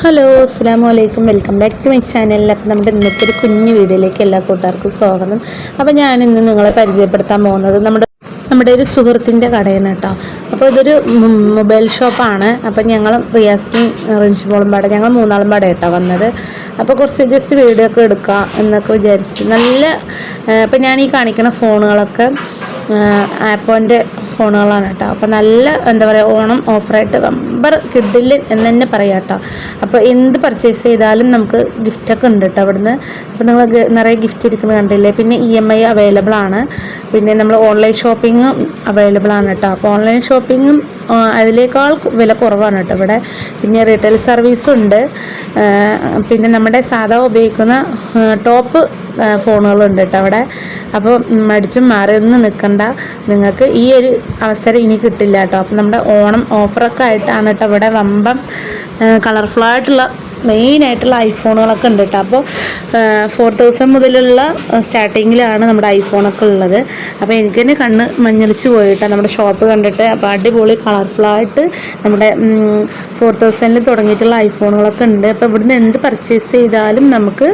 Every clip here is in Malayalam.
ഹലോ അസ്സാം വലൈക്കും welcome back to my channel. അപ്പോൾ നമ്മുടെ ഇന്നത്തെ ഒരു കുഞ്ഞു വീഡിയോയിലേക്ക് എല്ലാ കൂട്ടുകാർക്കും സ്വാഗതം. അപ്പോൾ ഞാൻ ഇന്ന് നിങ്ങളെ പരിചയപ്പെടുത്താൻ പോകുന്നത് നമ്മുടെ നമ്മുടെ ഒരു സുഹൃത്തിന്റെ കടയാണ് കേട്ടോ. അപ്പോൾ ഇതൊരു മൊബൈൽ ഷോപ്പാണ്. അപ്പോൾ ഞങ്ങൾ റിയാസ്റ്റും റിൻഷിമോളും പാടെ ഞങ്ങൾ മൂന്നാളും പാടെ കേട്ടോ വന്നത്. അപ്പോൾ കുറച്ച് ജസ്റ്റ് വീഡിയോ ഒക്കെ എടുക്കാം എന്നൊക്കെ വിചാരിച്ചിട്ട് നല്ല അപ്പോൾ ഞാൻ ഈ കാണിക്കുന്ന ഫോണുകളൊക്കെ ആപ്പോന്റെ ഫോണുകളാണ് കേട്ടോ. അപ്പോൾ നല്ല എന്താ പറയുക ഓണം ഓഫറായിട്ട് നമ്പർ കിഡിൽ എന്ന് തന്നെ പറയാം കേട്ടോ. അപ്പോൾ എന്ത് പർച്ചേസ് ചെയ്താലും നമുക്ക് ഗിഫ്റ്റൊക്കെ ഉണ്ട് കേട്ടോ അവിടുന്ന്. അപ്പോൾ നിങ്ങൾ നിറയെ ഗിഫ്റ്റ് ഇരിക്കുന്നത് കണ്ടില്ലേ? പിന്നെ ഇ എം ഐ അവൈലബിൾ ആണ്. പിന്നെ നമ്മൾ ഓൺലൈൻ ഷോപ്പിങ്ങും അവൈലബിൾ ആണ് കേട്ടോ. അപ്പോൾ ഓൺലൈൻ ഷോപ്പിങ്ങും അതിനേക്കാൾ വില കുറവാണ് കേട്ടോ ഇവിടെ. പിന്നെ റീറ്റെയിൽ സർവീസ് ഉണ്ട്. പിന്നെ നമ്മുടെ സാധാ ഉപയോഗിക്കുന്ന ടോപ്പ് ഫോണുകളുണ്ട് കേട്ടോ അവിടെ. അപ്പോൾ മടിച്ചും മാറിയൊന്നും നിൽക്കണ്ട. നിങ്ങൾക്ക് ഈ ഒരു അവസരം ഇനി കിട്ടില്ല കേട്ടോ. അപ്പോൾ നമ്മുടെ ഓണം ഓഫറൊക്കെ ആയിട്ടാണ് കേട്ടോ ഇവിടെ വമ്പം കളർഫുള്ളായിട്ടുള്ള മെയിനായിട്ടുള്ള ഐഫോണുകളൊക്കെ ഉണ്ട് കേട്ടോ അപ്പോൾ ഫോർ തൗസൻഡ് മുതലുള്ള സ്റ്റാർട്ടിങ്ങിലാണ് നമ്മുടെ ഐഫോണൊക്കെ ഉള്ളത്. അപ്പോൾ എനിക്ക് തന്നെ കണ്ണ് മഞ്ഞളിച്ച് പോയിട്ടാണ് നമ്മുടെ ഷോപ്പ് കണ്ടിട്ട്. അപ്പോൾ അടിപൊളി കളർഫുള്ളായിട്ട് നമ്മുടെ ഫോർ തൗസൻഡിൽ തുടങ്ങിയിട്ടുള്ള ഐഫോണുകളൊക്കെ ഉണ്ട്. അപ്പോൾ ഇവിടുന്ന് എന്ത് പർച്ചേസ് ചെയ്താലും നമുക്ക്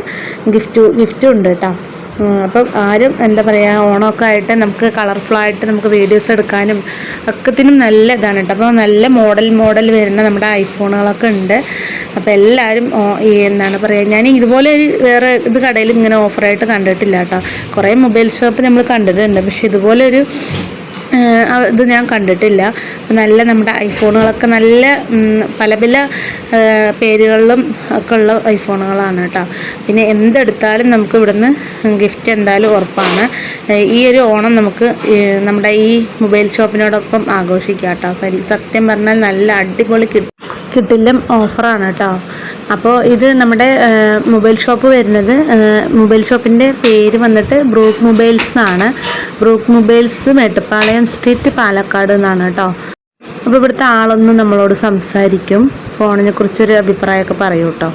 ഗിഫ്റ്റ് ഗിഫ്റ്റും ഉണ്ട് കേട്ടോ അപ്പം ആരും എന്താ പറയുക ഓണമൊക്കെ ആയിട്ട് നമുക്ക് കളർഫുള്ളായിട്ട് നമുക്ക് വീഡിയോസ് എടുക്കാനും ഒക്കത്തിനും നല്ല ഇതാണ് കേട്ടോ അപ്പോൾ നല്ല മോഡൽ മോഡൽ വരുന്ന നമ്മുടെ ഐഫോണുകളൊക്കെ ഉണ്ട്. അപ്പോൾ എല്ലാവരും എന്താണ് പറയുക ഞാൻ ഇതുപോലെ ഒരു വേറെ ഇത് കടയിൽ ഇങ്ങനെ ഓഫറായിട്ട് കണ്ടിട്ടില്ല കേട്ടോ കുറേ മൊബൈൽ ഷോപ്പ് നമ്മൾ കണ്ടിട്ടുണ്ട്. പക്ഷെ ഇതുപോലെ ഒരു ഇത് ഞാൻ കണ്ടിട്ടില്ല. നല്ല നമ്മുടെ ഐഫോണുകളൊക്കെ നല്ല പല പല പേരുകളിലും ഒക്കെ ഉള്ള ഐഫോണുകളാണ് കേട്ടോ. പിന്നെ എന്തെടുത്താലും നമുക്ക് ഇവിടുന്ന് ഗിഫ്റ്റ് എന്തായാലും ഉറപ്പാണ്. ഈ ഒരു ഓണം നമുക്ക് നമ്മുടെ ഈ മൊബൈൽ ഷോപ്പിനോടൊപ്പം ആഘോഷിക്കാം കേട്ടോ. സത്യം പറഞ്ഞാൽ നല്ല അടിപൊളി കിട്ടും കിട്ടില്ലം ഓഫറാണ് കേട്ടോ. അപ്പോൾ ഇത് നമ്മുടെ മൊബൈൽ ഷോപ്പ് വരുന്നത് മൊബൈൽ ഷോപ്പിന്റെ പേര് വന്നിട്ട് ബ്രൂക്ക് മൊബൈൽസ് എന്നാണ്. Brook mobiles Mettupalayam street Palakkad എന്നാണ് കേട്ടോ. അപ്പോൾ ഇവിടുത്തെ ആളൊന്ന് നമ്മളോട് സംസാരിക്കും. ഫോണിനെ കുറിച്ചൊരു അഭിപ്രായമൊക്കെ പറയൂ കേട്ടോ.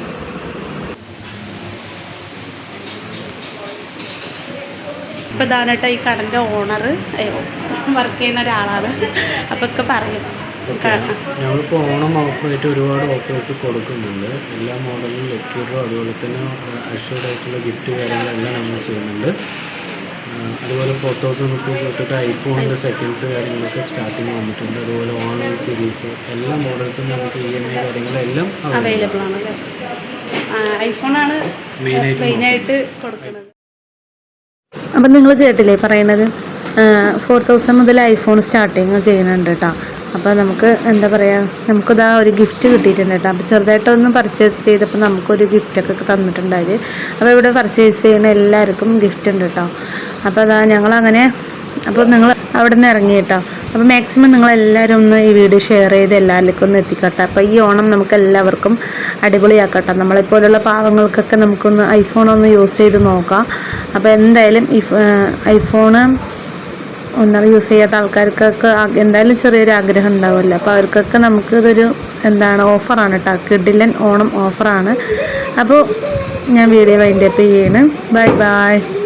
ഇപ്പോൾ ഇതാണ് കേട്ടോ ഈ കടന്റെ ഓണർ വർക്ക് ചെയ്യുന്ന ഒരാളാണ്. അപ്പോൾ ഒക്കെ പറയും. ഞങ്ങളിപ്പോൾ ഓണം ഓഫറായിട്ട് ഒരുപാട് ഓഫേഴ്സ് കൊടുക്കുന്നുണ്ട്. എല്ലാ മോഡലും ലക്യൂറോ അതുപോലെ തന്നെ അഷ്യൂർഡ് ആയിട്ടുള്ള ഗിഫ്റ്റ് കാര്യങ്ങളെല്ലാം നമ്മൾ ചെയ്യുന്നുണ്ട്. അതുപോലെ ഫോർ തൗസൻഡ് റുപ്പീസ് തൊട്ടിട്ട് ഐഫോണിന്റെ സെക്കൻഡ്സ് കാര്യങ്ങളൊക്കെ സ്റ്റാർട്ടിങ് വന്നിട്ടുണ്ട്. അതുപോലെ ഓൺലൈൻ സീരീസ് എല്ലാ മോഡൽസും നമുക്ക് ഇ എം ഐ കാര്യങ്ങളെല്ലാം. അവൈലബിൾ ആണ്. ഐഫോണാണ് മെയിനായിട്ട് മെയിനായിട്ട് കൊടുക്കുന്നത്. അപ്പം നിങ്ങൾ കേട്ടില്ലേ പറയുന്നത് ഫോർ തൗസൻഡ് മുതൽ ഐഫോൺ സ്റ്റാർട്ടിങ് ചെയ്യുന്നുണ്ട് കേട്ടോ അപ്പോൾ നമുക്ക് എന്താ പറയുക നമുക്കിതാ ഒരു ഗിഫ്റ്റ് കിട്ടിയിട്ടുണ്ട് കേട്ടോ. അപ്പോൾ ചെറുതായിട്ടൊന്ന് പർച്ചേസ് ചെയ്തപ്പോൾ നമുക്കൊരു ഗിഫ്റ്റൊക്കെ തന്നിട്ടുണ്ടായത് അപ്പോൾ ഇവിടെ പർച്ചേസ് ചെയ്യുന്ന എല്ലാവർക്കും ഗിഫ്റ്റ് ഉണ്ട് കേട്ടോ. അപ്പോൾ അതാ ഞങ്ങളങ്ങനെ അപ്പോൾ നിങ്ങൾ അവിടെ നിന്ന് ഇറങ്ങി കേട്ടോ. അപ്പോൾ മാക്സിമം നിങ്ങളെല്ലാവരും ഒന്ന് ഈ വീഡിയോ ഷെയർ ചെയ്ത് എല്ലാവർക്കും ഒന്ന് എത്തിക്കട്ടെ. അപ്പോൾ ഈ ഓണം നമുക്ക് എല്ലാവർക്കും അടിപൊളിയാക്കട്ടെ. നമ്മളെപ്പോലുള്ള പാവങ്ങൾക്കൊക്കെ നമുക്കൊന്ന് ഐഫോൺ ഒന്ന് യൂസ് ചെയ്ത് നോക്കാം. അപ്പോൾ എന്തായാലും ഐഫോണ് ഒന്നും യൂസ് ചെയ്യാത്ത ആൾക്കാർക്കൊക്കെ എന്തായാലും ചെറിയൊരു ആഗ്രഹം ഉണ്ടാവുമല്ലോ. അപ്പോൾ അവർക്കൊക്കെ നമുക്കിതൊരു എന്താണ് ഓഫറാണ് കേട്ടോ കിഡിലൻ ഓണം ഓഫറാണ് അപ്പോൾ ഞാൻ വീഡിയോ വൈൻഡപ്പ് ചെയ്യാണ്. Bye bye